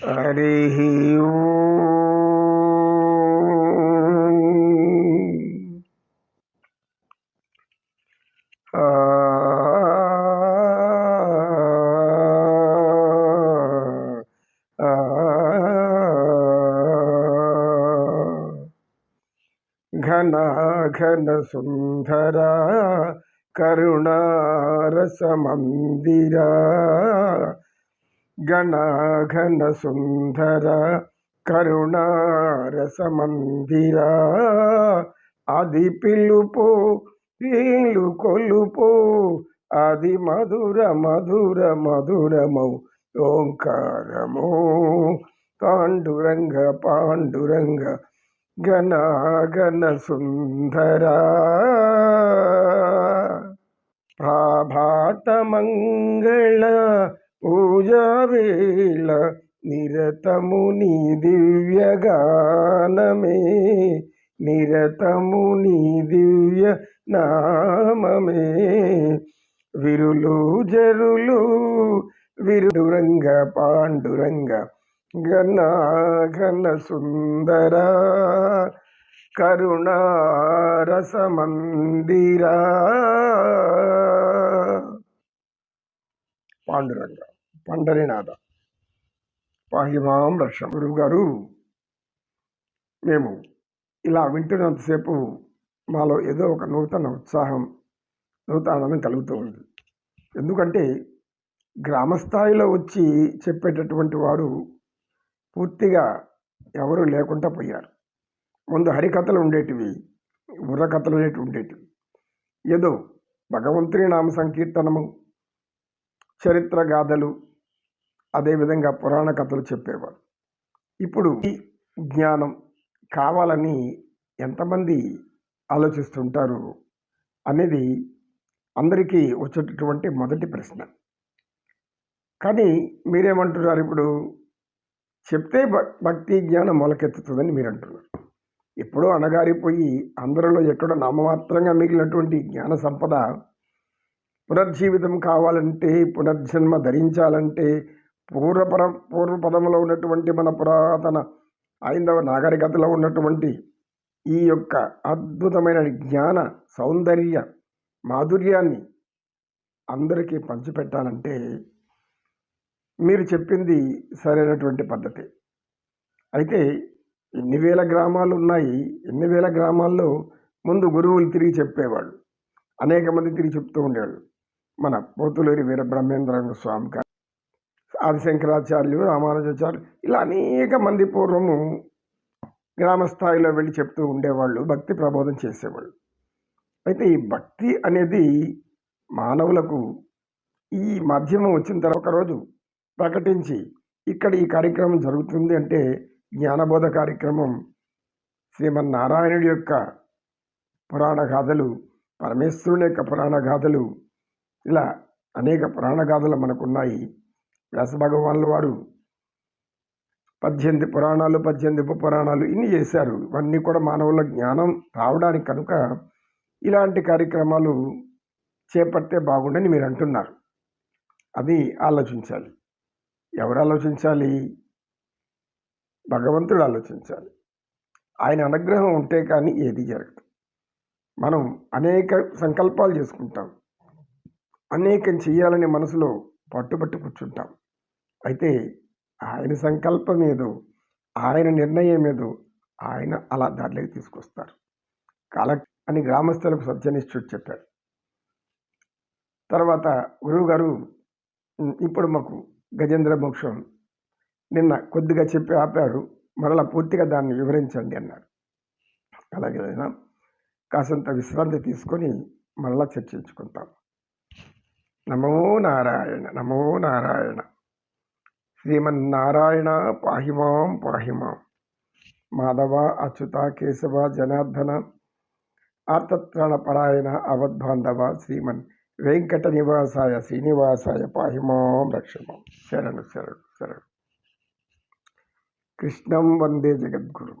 హరి ఘన ఘన సుందర కరుణారసమందిరా గణ ఘన సుందర కరుణారసమందిరా. అది పిలుపు వీలు కొలుపు అది మధుర మధుర మధురమౌ ఓంకారము. పాండురంగ పాండురంగ గణ సుందర. సుందరా ప్రభాత మంగళ పూజవేళ నిరతము నీ దివ్యగానమే. నిరతము నీ దివ్య నామమే విరులు జరులు విరుడురంగ పాండురంగ ఘన ఘన సుందర కరుణారసమందిరా పాండురంగ. పండరినాథ. పాహిమాం రక్షం. గురువు గారు మేము ఇలా వింటున్నంతసేపు మాలో ఏదో ఒక నూతన ఉత్సాహం నూతనం కలుగుతూ ఉంది. ఎందుకంటే గ్రామస్థాయిలో వచ్చి చెప్పేటటువంటి వారు పూర్తిగా ఎవరు లేకుండా పోయారు. ముందు హరికథలు ఉండేటివి బుర్రకథలు అనేటివి ఉండేటివి. ఏదో భగవంతుని నామ సంకీర్తనము చరిత్ర గాథలు అదేవిధంగా పురాణ కథలు చెప్పేవారు. ఇప్పుడు ఈ జ్ఞానం కావాలని ఎంతమంది ఆలోచిస్తుంటారు అనేది అందరికీ వచ్చేటటువంటి మొదటి ప్రశ్న. కానీ మీరేమంటున్నారు ఇప్పుడు? చెప్తే భక్తి జ్ఞానం మొలకెత్తుతుందని మీరు అంటున్నారు ఎప్పుడో అణగారిపోయి అందరిలో ఎక్కడో నామమాత్రంగా మిగిలినటువంటి జ్ఞాన సంపద పునర్జీవితం కావాలంటే పునర్జన్మ ధరించాలంటే పూర్వపర పూర్వపదంలో ఉన్నటువంటి మన పురాతన ఐందవ నాగరికతలో ఉన్నటువంటి ఈ యొక్క అద్భుతమైన జ్ఞాన సౌందర్య మాధుర్యాన్ని అందరికీ పంచిపెట్టాలంటే మీరు చెప్పింది సరైనటువంటి పద్ధతి. అయితే ఎన్ని వేల గ్రామాలు ఉన్నాయి ఎన్ని వేల గ్రామాల్లో ముందు గురువులు తిరిగి చెప్పేవాళ్ళు. అనేక మంది తిరిగి చెప్తూ ఉండేవాళ్ళు. మన పోతులూరి వీర బ్రహ్మేంద్ర స్వామి ఆదిశంకరాచార్యులు రామానుజాచార్యులు ఇలా అనేక మంది పూర్వము గ్రామ స్థాయిలో వెళ్ళి చెప్తూ ఉండేవాళ్ళు భక్తి ప్రబోధం చేసేవాళ్ళు. అయితే ఈ భక్తి అనేది మానవులకు ఈ మాధ్యమం వచ్చిన తర్వాత ఒకరోజు ప్రకటించి ఇక్కడ ఈ కార్యక్రమం జరుగుతుంది అంటే జ్ఞానబోధ కార్యక్రమం శ్రీమన్నారాయణుడి యొక్క పురాణ గాథలు పరమేశ్వరుని యొక్క పురాణ గాథలు ఇలా అనేక పురాణ గాథలు మనకున్నాయి వ్యాస భగవానుల వారు పద్దెనిమిది పురాణాలు పద్దెనిమిది ఉప పురాణాలు ఇన్ని చేశారు. ఇవన్నీ కూడా మానవుల జ్ఞానం రావడానికి కనుక ఇలాంటి కార్యక్రమాలు చేపడితే బాగుండని మీరు అంటున్నారు. అది ఆలోచించాలి. ఎవరు ఆలోచించాలి? భగవంతుడు ఆలోచించాలి. ఆయన అనుగ్రహం ఉంటే కానీ ఏది జరగదు. మనం అనేక సంకల్పాలు చేసుకుంటాం. అనేకం చేయాలని మనసులో పట్టుబట్టి కూర్చుంటాం. అయితే ఆయన సంకల్పం ఏదో ఆయన నిర్ణయం ఏదో ఆయన అలా దారిలోకి తీసుకొస్తారు. కాల అని గ్రామస్తులకు సత్యనిష్ఠుడు చెప్పాడు. తర్వాత గురువుగారు ఇప్పుడు మాకు గజేంద్ర మోక్షం నిన్న కొద్దిగా చెప్పి ఆపారు మరలా పూర్తిగా దాన్ని వివరించండి అన్నారు. అలాగే కాసంత విశ్రాంతి తీసుకొని మరలా చర్చించుకుంటాం. నమో నారాయణ నమో నారాయణ. శ్రీమన్నారాయణ పాహిమాం పాహిమాం మాధవ అచ్యుత కేశవ జనార్దన ఆర్తత్రాణపరాయణ అవద్బాంధవ శ్రీమన్ వెంకట నివాసాయ శ్రీనివాసాయ పాహిమాం రక్షమాం శరణు శరణు శరణు కృష్ణం వందే జగద్గురు